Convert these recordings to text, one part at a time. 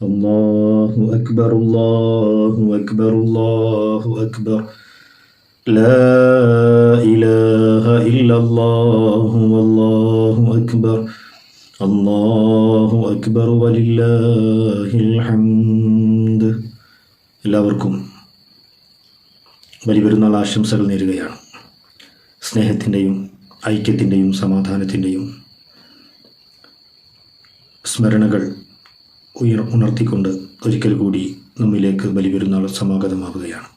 الله أكبر الله أكبر الله أكبر لا إله إلا الله والله أكبر الله أكبر ولله الحمد എല്ലാവർക്കും ബലിപെരുന്നാൾ ആശംസകൾ നേരുകയാണ് സ്നേഹത്തിൻ്റെയും ഐക്യത്തിൻ്റെയും സമാധാനത്തിൻ്റെയും സ്മരണകൾ ഉയർ ഉണർത്തിക്കൊണ്ട് ഒരിക്കൽ കൂടി നമ്മിലേക്ക് ബലിപെരുന്നാൾ സമാഗതമാവുകയാണ്.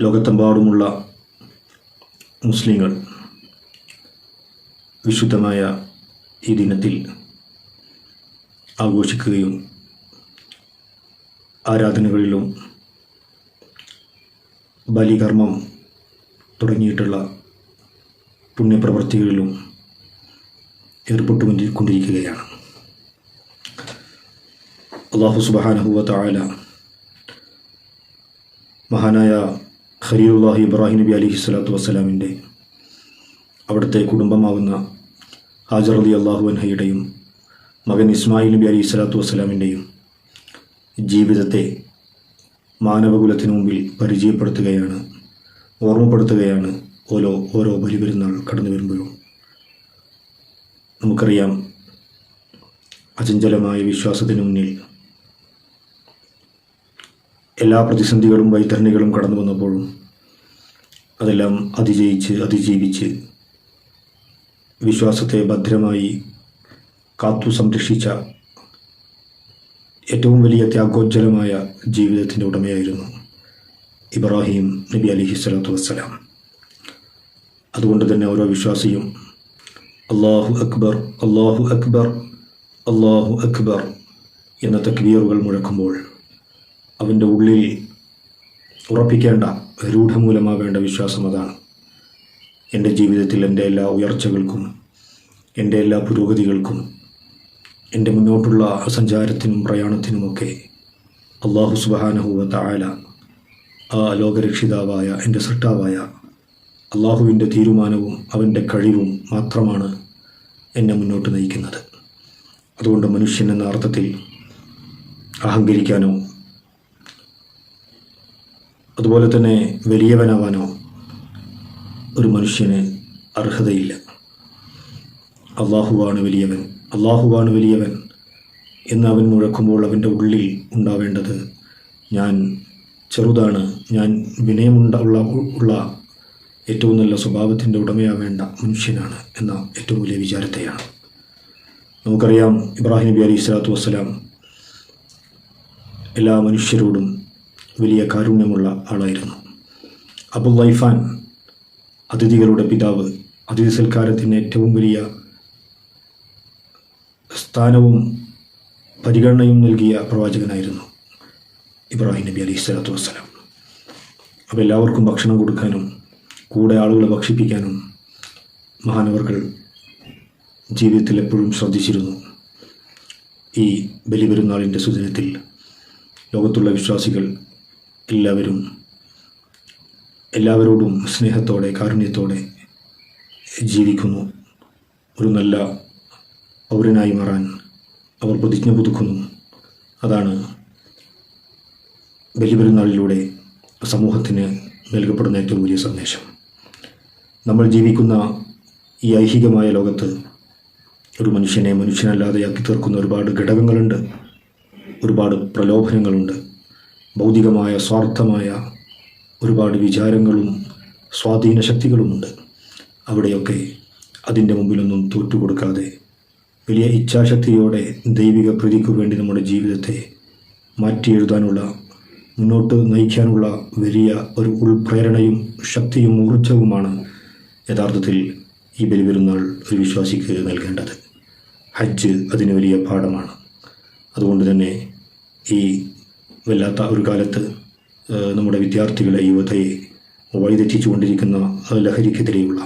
ലോകത്തെമ്പാടുമുള്ള മുസ്ലിങ്ങൾ വിശുദ്ധമായ ഈ ദിനത്തിൽ ആഘോഷിക്കുകയും ആരാധനകളിലും ബലികർമ്മം തുടങ്ങിയിട്ടുള്ള പുണ്യപ്രവൃത്തികളിലും ഏർപ്പെട്ടു കൊണ്ടിരിക്കുകയാണ് അള്ളാഹു സുബാനഹുവ മഹാനായ ഖലീലുല്ലാഹി ഇബ്രാഹിം നബി അലി സ്വലാത്തു വസ്സലാമിന്റെ അവിടുത്തെ കുടുംബമാകുന്ന ഹാജർ അലി അള്ളാഹു അൻഹയുടെയും മകൻ ഇസ്മായിൽ നബി അലി സ്വലാത്തു വസ്സലാമിന്റെയും ജീവിതത്തെ മാനവകുലത്തിനു മുമ്പിൽ പരിചയപ്പെടുത്തുകയാണ് ഓർമ്മപ്പെടുത്തുകയാണ് ഓരോ ഓരോ ബലിപെരുന്നാൾ കടന്നു വരുമ്പോഴും നമുക്കറിയാം അചഞ്ചലമായ വിശ്വാസത്തിന് മുന്നിൽ എല്ലാ പ്രതിസന്ധികളും വൈതരണികളും കടന്നു വന്നപ്പോഴും അതെല്ലാം അതിജയിച്ച് അതിജീവിച്ച് വിശ്വാസത്തെ ഭദ്രമായി കാത്തു സംരക്ഷിച്ച ഏറ്റവും വലിയ ത്യാഗോജ്ജലമായ ജീവിതത്തിന്റെ ഉടമയായിരുന്നു ഇബ്രാഹിം നബി അലിഹി സ്വലാത്തു വസ്സലാം. അതുകൊണ്ട് തന്നെ ഓരോ വിശ്വാസിയും അള്ളാഹു അക്ബർ അള്ളാഹു അക്ബർ അള്ളാഹു അക്ബർ എന്ന തക്ബീറുകൾ മുഴക്കുമ്പോൾ അവന്റെ ഉള്ളിൽ ഉറപ്പിക്കേണ്ട രൂഢമൂലമാവേണ്ട വിശ്വാസം അതാണ്. എന്റെ ജീവിതത്തിൽ എന്റെ എല്ലാ ഉയർച്ചകൾക്കും എന്റെ എല്ലാ പുരോഗതികൾക്കും എന്റെ മുന്നോട്ടുള്ള സഞ്ചാരത്തിനും പ്രയാണത്തിനുമൊക്കെ അള്ളാഹു സുബാനഹുവ തായാല ആ ലോകരക്ഷിതാവായ എന്റെ സൃഷ്ടാവായ അള്ളാഹുവിന്റെ തീരുമാനവും അവന്റെ കഴിവും മാത്രമാണ് എന്നെ മുന്നോട്ട് നയിക്കുന്നത്. അതുകൊണ്ട് മനുഷ്യൻ എന്ന അർത്ഥത്തിൽ അഹങ്കരിക്കാനോ അതുപോലെ തന്നെ വലിയവനാവാനോ ഒരു മനുഷ്യന് അർഹതയില്ല. അള്ളാഹുവാണ് വലിയവൻ. അള്ളാഹുവാണ് വലിയവൻ എന്ന് അവൻ മുഴക്കുമ്പോൾ അവന്റെ ഉള്ളിൽ ഉണ്ടാവേണ്ടത് ഞാൻ ചെറുതാണ്. ഞാൻ വിനയമുണ്ട ഉള്ള ഉള്ള ഏറ്റവും നല്ല സ്വഭാവത്തിന്റെ ഉടമയാവേണ്ട മനുഷ്യനാണ് എന്ന ഏറ്റവും വലിയ വിചാരത്തെയാണ്. നമുക്കറിയാം ഇബ്രാഹിം നബി അലി സ്വലാത്തു വസ്സലാം എല്ലാ മനുഷ്യരോടും വലിയ കാരുണ്യമുള്ള ആളായിരുന്നു. അബുൽ വൈഫാൻ അതിഥികളുടെ പിതാവ് അതിഥി സൽക്കാരത്തിന് ഏറ്റവും വലിയ സ്ഥാനവും പരിഗണനയും നൽകിയ പ്രവാചകനായിരുന്നു ഇബ്രാഹിം നബി അലി സ്വലാത്തു വസ്സലാം. അപ്പോൾ എല്ലാവർക്കും ഭക്ഷണം കൊടുക്കാനും കൂടെ ആളുകളെ ഭക്ഷിപ്പിക്കാനും മഹാനവർകൾ ജീവിതത്തിൽ എപ്പോഴും ശ്രദ്ധിച്ചിരുന്നു. ഈ ബലിപെരുന്നാളിന്റെ സുദിനത്തിൽ ലോകത്തുള്ള വിശ്വാസികൾ എല്ലാവരും എല്ലാവരോടും സ്നേഹത്തോടെ കാരുണ്യത്തോടെ ജീവിക്കുന്നു. ഒരു നല്ല പൗരനായി മാറാൻ അവർ പ്രതിജ്ഞ പുതുക്കുന്നു. അതാണ് ബലിപെരുന്നാളിലൂടെ സമൂഹത്തിന് നൽകപ്പെടുന്ന ഏറ്റവും വലിയ സന്ദേശം. നമ്മൾ ജീവിക്കുന്ന ഈ ഐഹികമായ ലോകത്ത് ഒരു മനുഷ്യനെ മനുഷ്യനല്ലാതെയാക്കി തീർക്കുന്ന ഒരുപാട് ഘടകങ്ങളുണ്ട് ഒരുപാട് പ്രലോഭനങ്ങളുണ്ട്. ഭൗതികമായ സ്വാർത്ഥമായ ഒരുപാട് വിചാരങ്ങളും സ്വാധീന ശക്തികളുമുണ്ട്. അവിടെയൊക്കെ അതിന്റെ മുമ്പിലൊന്നും തോറ്റുകൊടുക്കാതെ വലിയ ഇച്ഛാശക്തിയോടെ ദൈവിക പ്രതിക്കു വേണ്ടി നമ്മുടെ ജീവിതത്തെ മാറ്റിയെഴുതാനുള്ള മുന്നോട്ട് നയിക്കാനുള്ള വലിയ ഒരു ഉൾപ്രേരണയും ശക്തിയും ഊർജവുമാണ് യഥാർത്ഥത്തിൽ ഈ ബലിപെരുന്നാൾ ഒരു വിശ്വാസിക്ക് നൽകേണ്ടത് ഹജ്ജ് അതിന് വലിയ പാഠമാണ്. അതുകൊണ്ട് തന്നെ ഈ വല്ലാത്ത ഒരു കാലത്ത് നമ്മുടെ വിദ്യാർത്ഥികളെ യുവതയെ വഴിതെറ്റിച്ചു കൊണ്ടിരിക്കുന്ന ലഹരിക്കെതിരെയുള്ള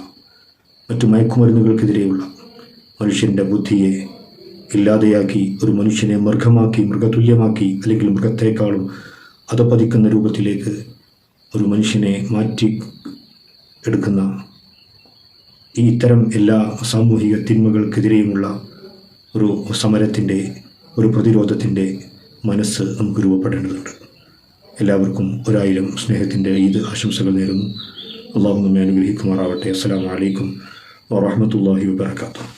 മറ്റു മയക്കുമരുന്നുകൾക്കെതിരെയുള്ള മനുഷ്യന്റെ ബുദ്ധിയെ ഇല്ലാതെയാക്കി ഒരു മനുഷ്യനെ മൃഗമാക്കി മൃഗതുല്യമാക്കി അല്ലെങ്കിൽ മൃഗത്തെക്കാളും അതപ്പതിക്കുന്ന രൂപത്തിലേക്ക് ഒരു മനുഷ്യനെ മാറ്റി എടുക്കുന്ന ഈ ഇത്തരം എല്ലാ സാമൂഹിക തിന്മകൾക്കെതിരെയുമുള്ള ഒരു സമരത്തിന്റെ ഒരു പ്രതിരോധത്തിന്റെ മനസ്സ് നമുക്ക് രൂപപ്പെടേണ്ടതുണ്ട്. എല്ലാവർക്കും ഒരായിരം സ്നേഹത്തിന്റെ ഈദ് ആശംസകൾ നേരുന്നു. അള്ളാഹു നമ്മെ അനുഗ്രഹിക്കുമാറാവട്ടെ. അസ്സാം വലൈക്കും വാഹമത്തല്ലാഹി വബറകാതുഹു.